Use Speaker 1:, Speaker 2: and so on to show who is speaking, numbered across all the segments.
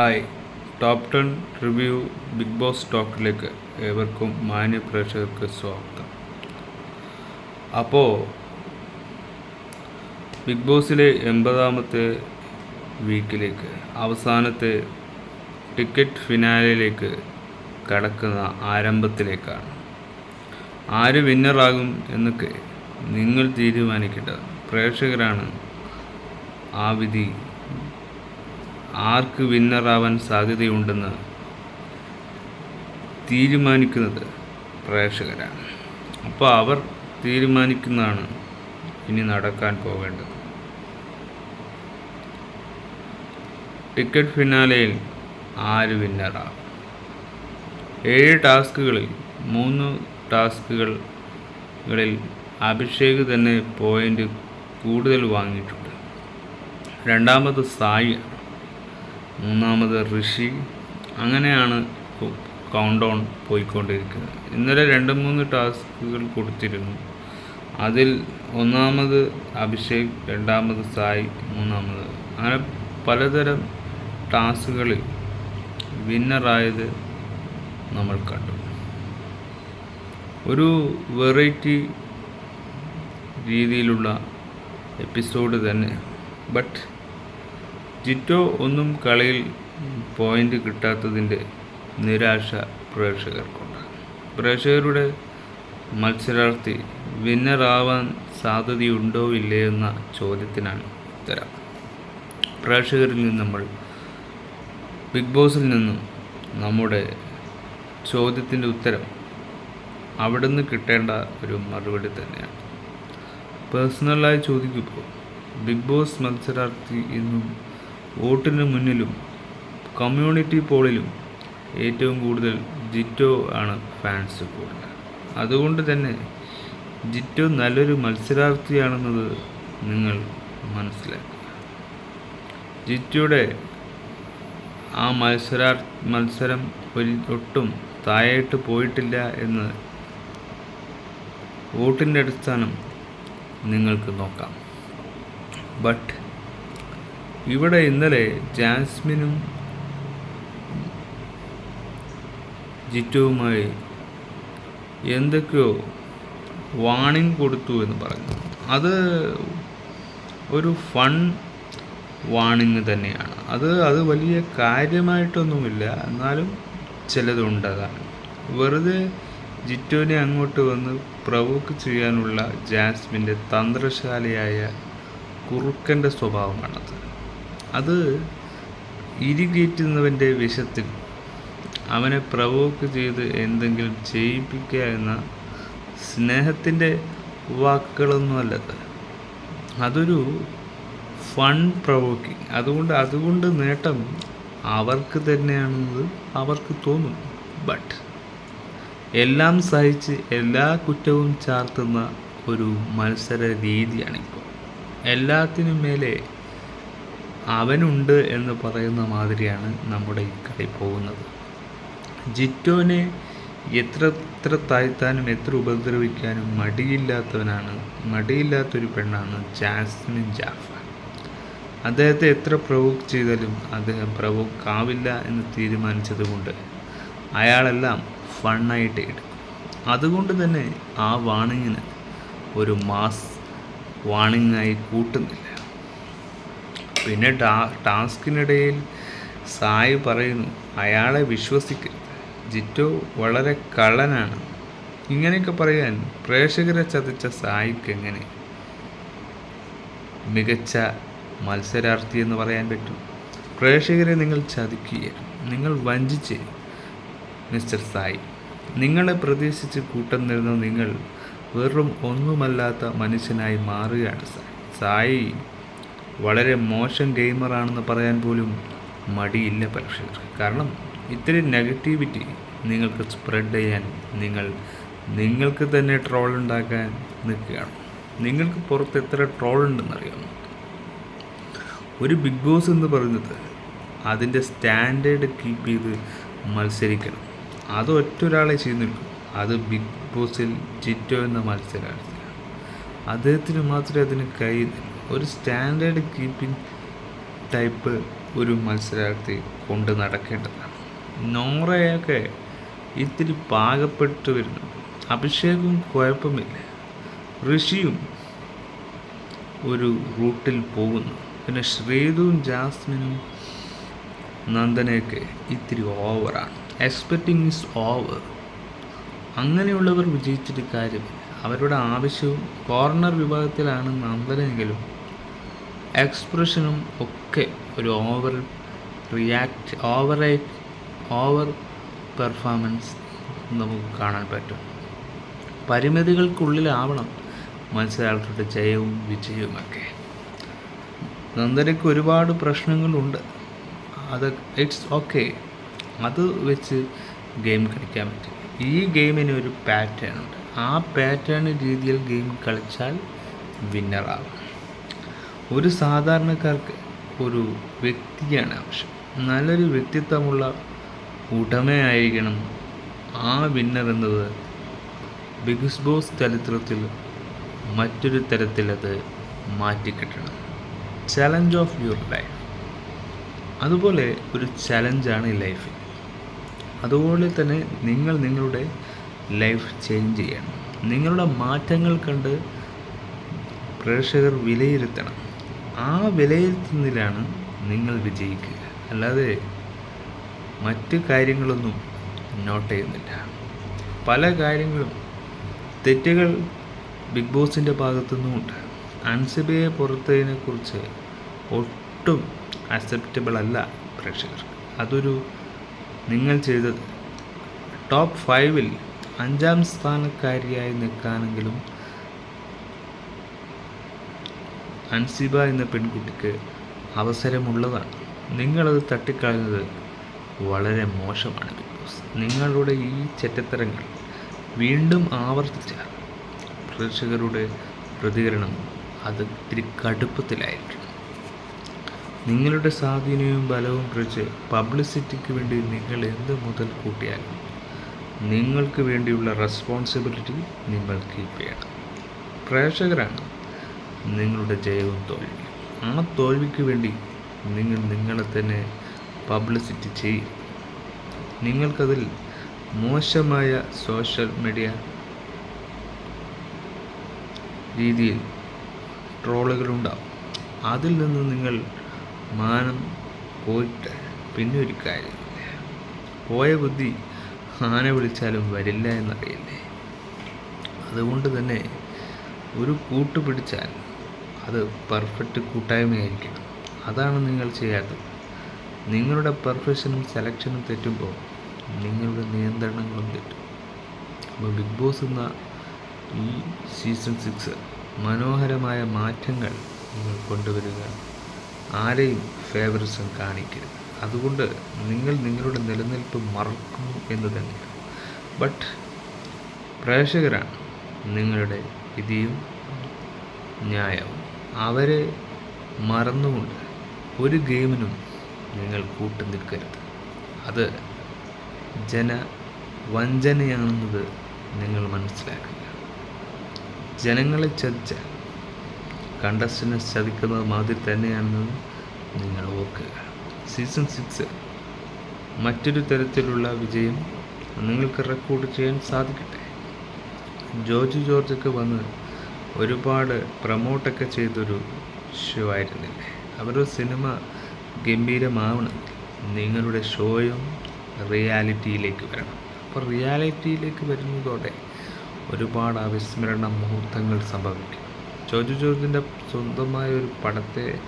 Speaker 1: Hi. Top ten review Bigg Boss ടോക്കിലേക്ക് ഏവർക്കും മാന്യ പ്രേക്ഷകർക്ക് സ്വാഗതം. അപ്പോൾ ബിഗ് ബോസിലെ എൺപതാമത്തെ വീക്കിലേക്ക് അവസാനത്തെ ടിക്കറ്റ് ഫിനാലിലേക്ക് കടക്കുന്ന ആരംഭത്തിലേക്കാണ്. ആര് വിന്നറാകും എന്നൊക്കെ നിങ്ങൾ തീരുമാനിക്കേണ്ടത് പ്രേക്ഷകരാണ് ആ വിധി ആർക്ക് വിന്നറാവാൻ സാധ്യതയുണ്ടെന്ന് തീരുമാനിക്കുന്നത് പ്രേക്ഷകരാണ്. അപ്പോൾ അവർ തീരുമാനിക്കുന്നതാണ് ഇനി നടക്കാൻ പോകേണ്ടത് ടിക്കറ്റ് ഫിനാലയിൽ ആര് വിന്നറാവും ഏഴ് ടാസ്കുകളിൽ മൂന്ന് ടാസ്കുകളിൽ അഭിഷേക് തന്നെ പോയിന്റ് കൂടുതൽ വാങ്ങിയിട്ടുണ്ട്. രണ്ടാമത് സായി മൂന്നാമത് ഋഷി. അങ്ങനെയാണ് കൗണ്ട് ഡൗൺ പോയിക്കൊണ്ടിരിക്കുന്നത്. ഇന്നലെ രണ്ട് മൂന്ന് ടാസ്കുകൾ കൊടുത്തിരുന്നു. അതിൽ ഒന്നാമത് അഭിഷേക് രണ്ടാമത് സായി മൂന്നാമത് അങ്ങനെ പലതരം ടാസ്കുകളിൽ വിന്നറായത് നമ്മൾ കണ്ടു. ഒരു വെറൈറ്റി രീതിയിലുള്ള എപ്പിസോഡ് തന്നെ. ബട്ട് ജിറ്റോ ഒന്നും കളിയിൽ പോയിന്റ് കിട്ടാത്തതിന്റെ നിരാശ പ്രേക്ഷകർക്കുണ്ട്. പ്രേക്ഷകരുടെ മത്സരാർത്ഥി വിന്നറാവാൻ സാധ്യതയുണ്ടോ ഇല്ലേ എന്ന ചോദ്യത്തിനാണ് ഉത്തരം. പ്രേക്ഷകരിൽ നിന്ന് നമ്മൾ ബിഗ് ബോസിൽ നിന്നും നമ്മുടെ ചോദ്യത്തിന്റെ ഉത്തരം അവിടുന്ന് കിട്ടേണ്ട ഒരു മറുപടി തന്നെയാണ്. പേഴ്സണലായി ചോദിക്കുമ്പോൾ ബിഗ് ബോസ് മത്സരാർത്ഥി എന്നും വോട്ടിന് മുന്നിലും കമ്മ്യൂണിറ്റി പോളിലും ഏറ്റവും കൂടുതൽ ജിറ്റോ ആണ് ഫാൻസ് കൂടുതൽ. അതുകൊണ്ട് തന്നെ ജിറ്റോ നല്ലൊരു മത്സരാർത്ഥിയാണെന്നത് നിങ്ങൾ മനസ്സിലാക്കുക. ജിറ്റോയുടെ ആ മത്സരാ മത്സരം ഒട്ടും താഴേട്ട് പോയിട്ടില്ല എന്ന് വോട്ടിന്റെ അടിസ്ഥാനം നിങ്ങൾക്ക് നോക്കാം. ബട്ട് ഇവിടെ ഇന്നലെ ജാസ്മിനും ജിറ്റുവുമായി എന്തൊക്കെയോ വാണിംഗ് കൊടുത്തു എന്ന് പറഞ്ഞു. അത് ഒരു ഫൺ വാണിംഗ് തന്നെയാണ്. അത് അത് വലിയ കാര്യമായിട്ടൊന്നുമില്ല. എന്നാലും ചിലതുണ്ട് അതാണ്. വെറുതെ ജിറ്റോനെ അങ്ങോട്ട് വന്ന് പ്രവോക്ക് ചെയ്യാനുള്ള ജാസ്മിന്റെ തന്ത്രശാലിയായ കുറുക്കന്റെ സ്വഭാവമാണത്. അത് ഇരികേറ്റുന്നവന്റെ വിഷത്തിൽ അവനെ പ്രവോക്ക് ചെയ്ത് എന്തെങ്കിലും ചെയ്യിപ്പിക്കുക എന്ന സ്നേഹത്തിന്റെ വാക്കുകളൊന്നുമല്ല അതൊരു ഫൺ പ്രവോക്കിങ് അതുകൊണ്ട് അതുകൊണ്ട് നേട്ടം അവർക്ക് തന്നെയാണെന്നത് അവർക്ക് തോന്നും. ബട്ട് എല്ലാം സഹിച്ച് എല്ലാ കുറ്റവും ചാർത്തുന്ന ഒരു മത്സര രീതിയാണിപ്പോൾ. എല്ലാത്തിനും മേലെ അവനുണ്ട് എന്ന് പറയുന്ന മാതിരിയാണ് നമ്മുടെ ഈ കളി പോകുന്നത്. ജിറ്റോനെ എത്ര എത്ര താഴ്ത്താനും എത്ര ഉപദ്രവിക്കാനും മടിയില്ലാത്തവനാണ്. മടിയില്ലാത്തൊരു പെണ്ണാണ് ജാസ്മിൻ ജാഫർ. അദ്ദേഹത്തെ എത്ര പ്രവോക്ക് ചെയ്താലും അദ്ദേഹം പ്രവോക്ക് ആവില്ല എന്ന് തീരുമാനിച്ചതുകൊണ്ട് അയാളെല്ലാം ഫണ്ണായിട്ട് എടുക്കും. അതുകൊണ്ട് തന്നെ ആ വാണിങ്ങിന് ഒരു മാസ് വാണിങ്ങായി കൂട്ടുന്നില്ല. പിന്നെ ടാ ടാസ്കിനിടയിൽ സായി പറയുന്നു അയാളെ വിശ്വസിക്കരുത്. ജിറ്റോ വളരെ കള്ളനാണ്. ഇങ്ങനെയൊക്കെ പറയാൻ പ്രേക്ഷകരെ ചതിച്ച സായിക്ക് എങ്ങനെ മികച്ച മത്സരാർത്ഥി എന്ന് പറയാൻ പറ്റും? പ്രേക്ഷകരെ നിങ്ങൾ ചതിക്കുക നിങ്ങൾ വഞ്ചിച്ച് മിസ്റ്റർ സായി. നിങ്ങളെ പ്രതീക്ഷിച്ച് കൂട്ടം നിങ്ങൾ വെറും ഒന്നുമല്ലാത്ത മനുഷ്യനായി മാറുകയാണ് സായി. സായി വളരെ മോശം ഗെയിമറാണെന്ന് പറയാൻ പോലും മടിയില്ല പക്ഷേ കാരണം ഇത്രയും നെഗറ്റിവിറ്റി നിങ്ങൾക്ക് സ്പ്രെഡ് ചെയ്യാൻ നിങ്ങൾ നിങ്ങൾക്ക് തന്നെ ട്രോൾ ഉണ്ടാക്കാൻ നിൽക്കുകയാണ്. നിങ്ങൾക്ക് പുറത്ത് എത്ര ട്രോൾ ഉണ്ടെന്നറിയാമോ ഒരു ബിഗ് ബോസ് എന്ന് പറയുന്നത് അതിന്റെ സ്റ്റാൻഡേർഡ് കീപ്പ് ചെയ്ത് മത്സരിക്കണം. അത് ഒറ്റ ഒരാളെ ചെയ്യുന്നുള്ളൂ അത് ബിഗ് ബോസിൽ ജിറ്റോ എന്ന മത്സരാർത്ഥിയാണ്. അദ്ദേഹത്തിന് മാത്രമേ അതിന് കഴിയുന്നില്ല. ഒരു സ്റ്റാൻഡേർഡ് കീപ്പിംഗ് ടൈപ്പ് ഒരു മത്സരാർത്ഥി കൊണ്ട് നടക്കേണ്ടതാണ്. നോറയൊക്കെ ഇത്തിരി പാകപ്പെട്ടു വരുന്നു അഭിഷേകും കുഴപ്പമില്ല. ഋഷിയും ഒരു റൂട്ടിൽ പോകുന്നു. പിന്നെ ശ്രീതുവും ജാസ്മിനും നന്ദനയൊക്കെ ഇത്തിരി ഓവറാണ് എക്സ്പെക്റ്റിംഗ് ഇസ് ഓവർ അങ്ങനെയുള്ളവർ വിജയിച്ചിട്ട് കാര്യമില്ല. അവരുടെ ആവശ്യവും കോർണർ വിഭാഗത്തിലാണ് നന്ദനെങ്കിലും എക്സ്പ്രഷനും ഒക്കെ ഒരു over react over over performance നമുക്ക് കാണാൻ പറ്റും. പരിമിതികൾക്കുള്ളിലാവണം മത്സരാർത്ഥിയുടെ ജയവും വിജയവുമൊക്കെ. നന്ദനയ്ക്ക് ഒരുപാട് പ്രശ്നങ്ങളുണ്ട്. അത് ഇറ്റ്സ് ഓക്കെ അത് വെച്ച് ഗെയിം കളിക്കാൻ പറ്റും. ഈ ഗെയിമിന് ഒരു പാറ്റേൺ ഉണ്ട്. ആ പാറ്റേൺ രീതിയിൽ ഗെയിം കളിച്ചാൽ വിന്നറാകും ഒരു സാധാരണക്കാർക്ക് ഒരു വ്യക്തിയാണ് ആവശ്യം. നല്ലൊരു വ്യക്തിത്വമുള്ള ഉടമയായിരിക്കണം ആ വിന്നർ എന്നത്. ബിഗ് ബോസ് ചരിത്രത്തിൽ മറ്റൊരു തരത്തിലത് മാറ്റിക്കിട്ടണം. ചലഞ്ച് ഓഫ് യുവർ ലൈഫ് അതുപോലെ ഒരു ചലഞ്ചാണ് ഈ ലൈഫ് അതുപോലെ തന്നെ നിങ്ങൾ നിങ്ങളുടെ ലൈഫ് ചേഞ്ച് ചെയ്യണം. നിങ്ങളുടെ മാറ്റങ്ങൾ കണ്ട് പ്രേക്ഷകർ വിലയിരുത്തണം. ആ വിലയിരുത്തുന്നതിലാണ് നിങ്ങൾ വിജയിക്കുക. അല്ലാതെ മറ്റ് കാര്യങ്ങളൊന്നും നോട്ട് ചെയ്യുന്നില്ല. പല കാര്യങ്ങളും തെറ്റുകൾ ബിഗ് ബോസിന്റെ ഭാഗത്തുനിന്നുമുണ്ട്. അൻസിബയെ പുറത്തതിനെക്കുറിച്ച് ഒട്ടും അക്സെപ്റ്റബിൾ അല്ല പ്രേക്ഷകർ അതൊരു നിങ്ങൾ ചെയ്തത്. ടോപ്പ് ഫൈവിൽ അഞ്ചാം സ്ഥാനക്കാരിയായി നിൽക്കാനെങ്കിലും അൻസിബ എന്ന പെൺകുട്ടിക്ക് അവസരമുള്ളതാണ്. നിങ്ങളത് തട്ടിക്കളഞ്ഞത് വളരെ മോശമാണ് ബിഗ് ബോസ്. നിങ്ങളുടെ ഈ ചെറ്റത്തരങ്ങൾ വീണ്ടും ആവർത്തിച്ച പ്രേക്ഷകരുടെ പ്രതികരണം അത് ഇത്തിരി കടുപ്പത്തിലായിരിക്കും. നിങ്ങളുടെ സ്വാധീനവും ബലവും കുറിച്ച് പബ്ലിസിറ്റിക്ക് വേണ്ടി നിങ്ങൾ എന്ത് മുതൽ കൂട്ടിയാലും നിങ്ങൾക്ക് വേണ്ടിയുള്ള റെസ്പോൺസിബിലിറ്റി നിങ്ങൾ കീപ്പ് ചെയ്യണം. പ്രേക്ഷകരാണ് നിങ്ങളുടെ ജയവും തോൽവിയും ആ തോൽവിക്ക് വേണ്ടി നിങ്ങൾ നിങ്ങളെ തന്നെ പബ്ലിസിറ്റി ചെയ്യും. നിങ്ങൾക്കതിൽ മോശമായ സോഷ്യൽ മീഡിയ രീതിയിൽ ട്രോളുകളുണ്ടാവും. അതിൽ നിന്ന് നിങ്ങൾ മാനം പോയിട്ട് പിന്നെ ഒരു കാര്യം പോയ ബുദ്ധി ആന വിളിച്ചാലും വരില്ല എന്നറിയില്ലേ? അതുകൊണ്ട് തന്നെ ഒരു കൂട്ട് പിടിച്ചാൽ അത് പെർഫെക്റ്റ് കൂട്ടായ്മയായിരിക്കണം. അതാണ് നിങ്ങൾ ചെയ്യാത്തത്. നിങ്ങളുടെ പെർഫെക്ഷനും സെലക്ഷനും തെറ്റുമ്പോൾ നിങ്ങളുടെ നിയന്ത്രണങ്ങളും തെറ്റും. അപ്പോൾ ബിഗ് ബോസ് എന്ന ഈ സീസൺ സിക്സ് മനോഹരമായ മാറ്റങ്ങൾ നിങ്ങൾ കൊണ്ടുവരിക ആരെയും ഫേവറിസം കാണിക്കരുത്. അതുകൊണ്ട് നിങ്ങൾ നിങ്ങളുടെ നിലനിൽപ്പ് മറക്കുന്നു എന്ന് തന്നെയാണ്. ബട്ട് പ്രേക്ഷകരാണ് നിങ്ങളുടെ വിധിയും ന്യായവും. അവരെ മറന്നുകൊണ്ട് ഒരു ഗെയിമിനും നിങ്ങൾ കൂട്ടു നിൽക്കരുത്. അത് ജന വഞ്ചനയാണെന്നത് നിങ്ങൾ മനസ്സിലാക്കുക. ജനങ്ങളെ ചതിച്ച കണ്ടസ്റ്റിനെ ചതിക്കുന്നത് മാതിരി തന്നെയാണെന്ന് നിങ്ങൾ ഓർക്കുക. സീസൺ സിക്സ് മറ്റൊരു തരത്തിലുള്ള വിജയം നിങ്ങൾക്ക് റെക്കോർഡ് ചെയ്യാൻ സാധിക്കട്ടെ. ജോർജ് ജോർജൊക്കെ വന്ന് ഒരുപാട് പ്രമോട്ടൊക്കെ ചെയ്തൊരു ഷോ ആയിരുന്നില്ലേ അവരുടെ സിനിമ ഗംഭീരമാവണം. നിങ്ങളുടെ ഷോയും റിയാലിറ്റിയിലേക്ക് വരണം. അപ്പോൾ റിയാലിറ്റിയിലേക്ക് വരുന്നതോടെ ഒരുപാട് അവിസ്മരണ മുഹൂർത്തങ്ങൾ സംഭവിക്കും. ജോജു ജോർജിന്റെ സ്വന്തമായ ഒരു പടത്തെ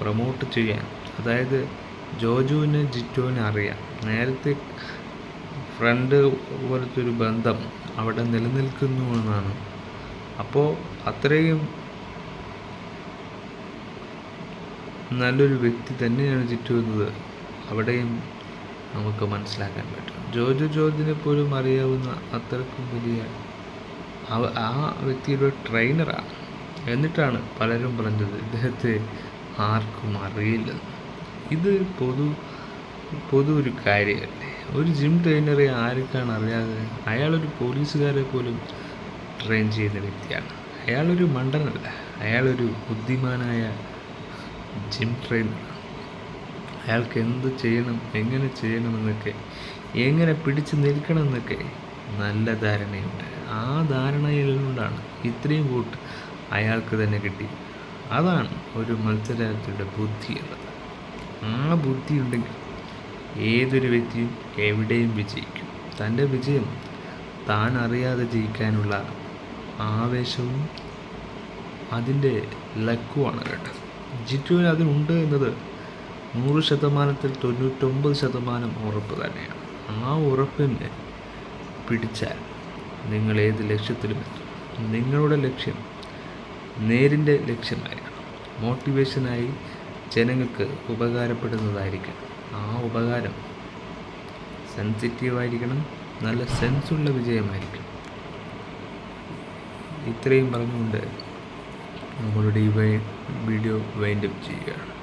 Speaker 1: പ്രൊമോട്ട് ചെയ്യാൻ അതായത് ജോജുവിന് ജിറ്റുവിനെ അറിയാം നേരത്തെ ഫ്രണ്ട് പോലത്തെ ഒരു ബന്ധം അവിടെ നിലനിൽക്കുന്നു എന്നാണ്. അപ്പോൾ അത്രയും നല്ലൊരു വ്യക്തി തന്നെയാണ് എന്നത്. അവിടെയും നമുക്ക് മനസ്സിലാക്കാൻ പറ്റും. ജോജു ജോർജിനെ പോലും അറിയാവുന്ന അത്രക്കും വലിയ ആ വ്യക്തിയുടെ ട്രെയിനറാണ് എന്നിട്ടാണ് പലരും പറഞ്ഞത് ഇദ്ദേഹത്തെ ആർക്കും അറിയില്ലെന്ന്. ഇത് പൊതു പൊതു ഒരു കാര്യമല്ലേ? ഒരു ജിം ട്രെയിനറെ ആർക്കാണ് അറിയാതെ? അയാളൊരു പോലീസുകാരെ പോലും ട്രെയിൻ ചെയ്യുന്ന വ്യക്തിയാണ്. അയാളൊരു മണ്ടനല്ല. അയാളൊരു ബുദ്ധിമാനായ ജിം ട്രെയിനർ അയാൾക്ക് എന്ത് ചെയ്യണം എങ്ങനെ ചെയ്യണമെന്നൊക്കെ എങ്ങനെ പിടിച്ചു നിൽക്കണമെന്നൊക്കെ നല്ല ധാരണയുണ്ട്. ആ ധാരണയിൽ കൊണ്ടാണ് ഇത്രയും വോട്ട് അയാൾക്ക് തന്നെ കിട്ടി. അതാണ് ഒരു മത്സരാർത്ഥിയുടെ ബുദ്ധി എന്നത്. ആ ബുദ്ധി ഉണ്ടെങ്കിൽ ഏതൊരു വ്യക്തിയും എവിടെയും വിജയിക്കും. തന്റെ വിജയം താൻ അറിയാതെ ജയിക്കാനുള്ള ആവേശവും അതിന്റെ ലക്കുമാണ് കേട്ടോ. ജിറ്റുവിൽ അതിനുണ്ട് എന്നത് നൂറ് ശതമാനത്തിൽ തൊണ്ണൂറ്റൊമ്പത് ശതമാനം ഉറപ്പ് തന്നെയാണ്. ആ ഉറപ്പിനെ പിടിച്ചാൽ നിങ്ങൾ ഏത് ലക്ഷ്യത്തിലും എത്തും. നിങ്ങളുടെ ലക്ഷ്യം നേരിന്റെ ലക്ഷ്യമായിരിക്കണം. മോട്ടിവേഷനായി ജനങ്ങൾക്ക് ഉപകാരപ്പെടുന്നതായിരിക്കണം. ആ ഉപകാരം. സെൻസിറ്റീവായിരിക്കണം. നല്ല സെൻസുള്ള വിജയമായിരിക്കണം. ഇത്രയും പറഞ്ഞുകൊണ്ട് നമ്മളുടെ ഈ വീഡിയോ വൈൻഡപ്പ് ചെയ്യുകയാണ്.